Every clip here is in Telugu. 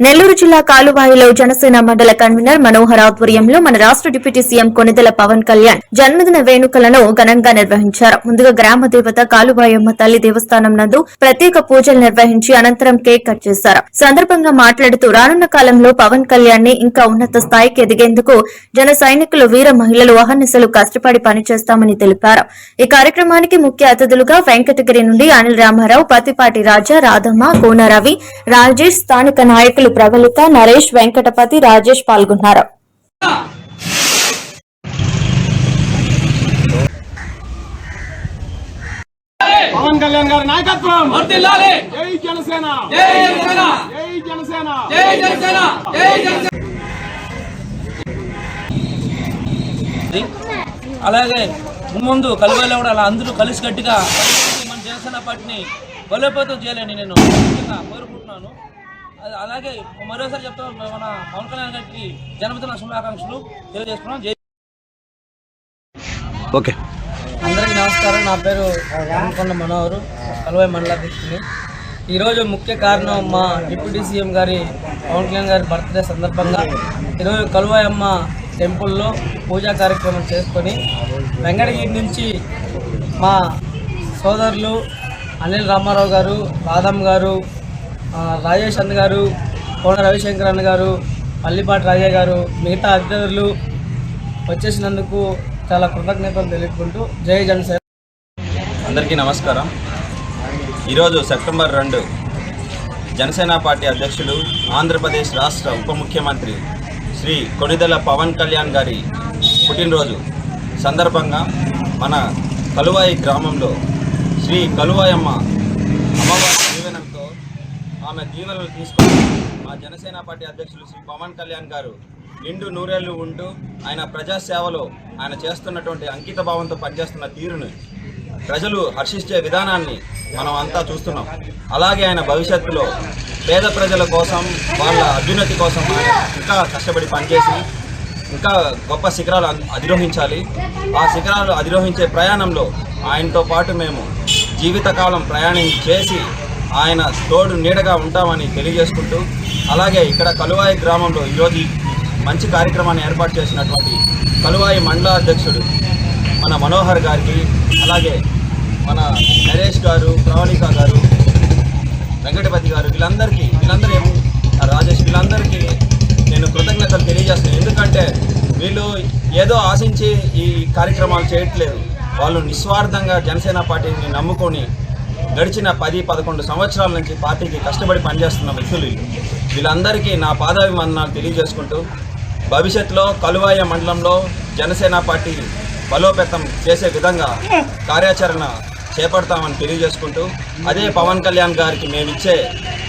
నెల్లూరు జిల్లా కాలువాయిలో జనసేన మండల కన్వీనర్ మనోహర్ ఆధ్వర్యంలో మన రాష్ట డిప్యూటీ సీఎం కొనిదెల పవన్ కళ్యాణ్ జన్మదిన వేడుకలను ఘనంగా నిర్వహించారు. ముందుగా గ్రామ దేవత కాలువాయమ్మ తల్లి దేవస్థానం నందు ప్రత్యేక పూజలు నిర్వహించి అనంతరం కేక్ కట్ చేశారు. సందర్భంగా మాట్లాడుతూ రానున్న కాలంలో పవన్ కళ్యాణ్ని ఇంకా ఉన్నత స్థాయికి ఎదిగేందుకు జన సైనికులు వీర మహిళలు అహర్నిశలు కష్టపడి పనిచేస్తామని తెలిపారు. ఈ కార్యక్రమానికి ముఖ్య అతిథులుగా వెంకటగిరి నుండి అనిల్ రామారావు పతిపాటి రాజా రాధమ్మ కోనరవి రాజేష్ స్థానిక నాయకులు ప్రబలిత నరేష్ వెంకటపతి రాజేష్ పాల్గొన్నారు. పవన్ కళ్యాణ్ గారి నాయకత్వం! జై జనసేన! జై జనసేన! జై జనసేన! జై జనసేన! జై జనసేన! అలాగే ముందు కలువలో కూడా అలా అందరూ కలిసికట్టుగా మన జనసేన పార్టీని బలోపేతం చేయాలని నేను కోరుకుంటున్నాను. అలాగే మరోసారి చెప్తాను మన పవన్ కళ్యాణ్ గారికి జన్మదిన శుభాకాంక్షలు తెలియజేస్తున్నాం జై ఓకే. అందరికీ నమస్కారం. నా పేరు రామకొండ మనోహరు కలువై మండలాధ్యక్షుని ఈరోజు ముఖ్య కారణం మా డిప్యూటీ సీఎం గారి పవన్ కళ్యాణ్ గారి బర్త్డే సందర్భంగా ఈరోజు కలువాయమ్మ టెంపుల్లో పూజా కార్యక్రమం చేసుకొని వెంకటగిరి నుంచి మా సోదరులు అనిల్ రామారావు గారు రాధమ్ గారు రాజేష్ అన్న గారు కోన రవిశంకర్ అన్న గారు పల్లిపాటి రాజయ్య గారు మిగతా అధికారులు వచ్చేసినందుకు చాలా కృతజ్ఞతలు తెలుపుకుంటూ జై జనసేన. అందరికీ నమస్కారం. ఈరోజు సెప్టెంబర్ రెండు జనసేన పార్టీ అధ్యక్షులు ఆంధ్రప్రదేశ్ రాష్ట్ర ఉప ముఖ్యమంత్రి శ్రీ కొణిదెల పవన్ కళ్యాణ్ గారి పుట్టినరోజు సందర్భంగా మన కలువాయి గ్రామంలో శ్రీ కలువాయమ్మ అమ్మవారి ఆమె దీవెనలు తీసుకొని మా జనసేన పార్టీ అధ్యక్షులు శ్రీ పవన్ కళ్యాణ్ గారు నిండు నూరేళ్ళు ఉంటూ ఆయన ప్రజాసేవలో ఆయన చేస్తున్నటువంటి అంకిత భావంతో పనిచేస్తున్న తీరును ప్రజలు హర్షించే విధానాన్ని మనం అంతా చూస్తున్నాం. అలాగే ఆయన భవిష్యత్తులో పేద ప్రజల కోసం వాళ్ళ అభ్యున్నతి కోసం ఆయన ఇంకా కష్టపడి పనిచేసి ఇంకా గొప్ప శిఖరాలు అధిరోహించాలి. ఆ శిఖరాలు అధిరోహించే ప్రయాణంలో ఆయనతో పాటు మేము జీవితకాలం ప్రయాణం చేసి ఆయన తోడు నీడగా ఉంటామని తెలియజేసుకుంటూ అలాగే ఇక్కడ కలువాయి గ్రామంలో ఈరోజు మంచి కార్యక్రమాన్ని ఏర్పాటు చేసినటువంటి కలువాయి మండల అధ్యక్షుడు మన మనోహర్ గారికి అలాగే మన నరేష్ గారు ప్రవళిక గారు వెంకటపతి గారు వీళ్ళందరికీ వీళ్ళందరూ ఏమో రాజేష్ వీళ్ళందరికీ నేను కృతజ్ఞతలు తెలియజేస్తున్నాను. ఎందుకంటే వీళ్ళు ఏదో ఆశించి ఈ కార్యక్రమాలు చేయట్లేదు. వాళ్ళు నిస్వార్థంగా జనసేన పార్టీని నమ్ముకొని గడిచిన పది పదకొండు సంవత్సరాల నుంచి పార్టీకి కష్టపడి పనిచేస్తున్న వ్యక్తులు వీళ్ళు. వీళ్ళందరికీ నా పాదాభివందనాలు తెలియజేసుకుంటూ భవిష్యత్తులో కలువాయ మండలంలో జనసేన పార్టీ బలోపేతం చేసే విధంగా కార్యాచరణ చేపడతామని తెలియజేసుకుంటూ అదే పవన్ కళ్యాణ్ గారికి మేము ఇచ్చే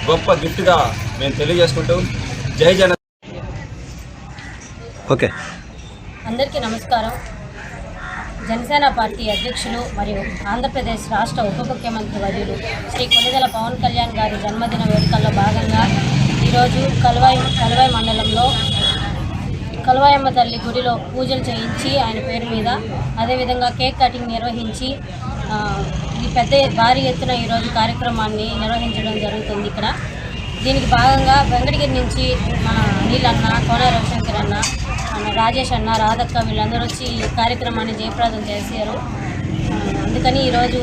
గొప్ప గిఫ్ట్గా మేము తెలియజేసుకుంటూ జై జన ఓకే అందరికీ నమస్కారం జనసేన పార్టీ అధ్యక్షులు మరియు ఆంధ్రప్రదేశ్ రాష్ట్ర ఉప ముఖ్యమంత్రి వర్యులు శ్రీ కొనిదెల పవన్ కళ్యాణ్ గారి జన్మదిన వేడుకల్లో భాగంగా ఈరోజు కలువాయి కలువాయి మండలంలో కలువాయమ్మ తల్లి గుడిలో పూజలు చేయించి ఆయన పేరు మీద అదేవిధంగా కేక్ కటింగ్ నిర్వహించి ఈ పెద్ద భారీ ఎత్తున ఈరోజు కార్యక్రమాన్ని నిర్వహించడం జరుగుతుంది ఇక్కడ. దీనికి భాగంగా వెంకటగిరి నుంచి మన నీళ్ళన్న కోన రవిశంకర్ అన్న రాజేష్ అన్న రాధక్క వీళ్ళందరూ వచ్చి ఈ కార్యక్రమాన్ని జయప్రదం చేశారు. అందుకని ఈరోజు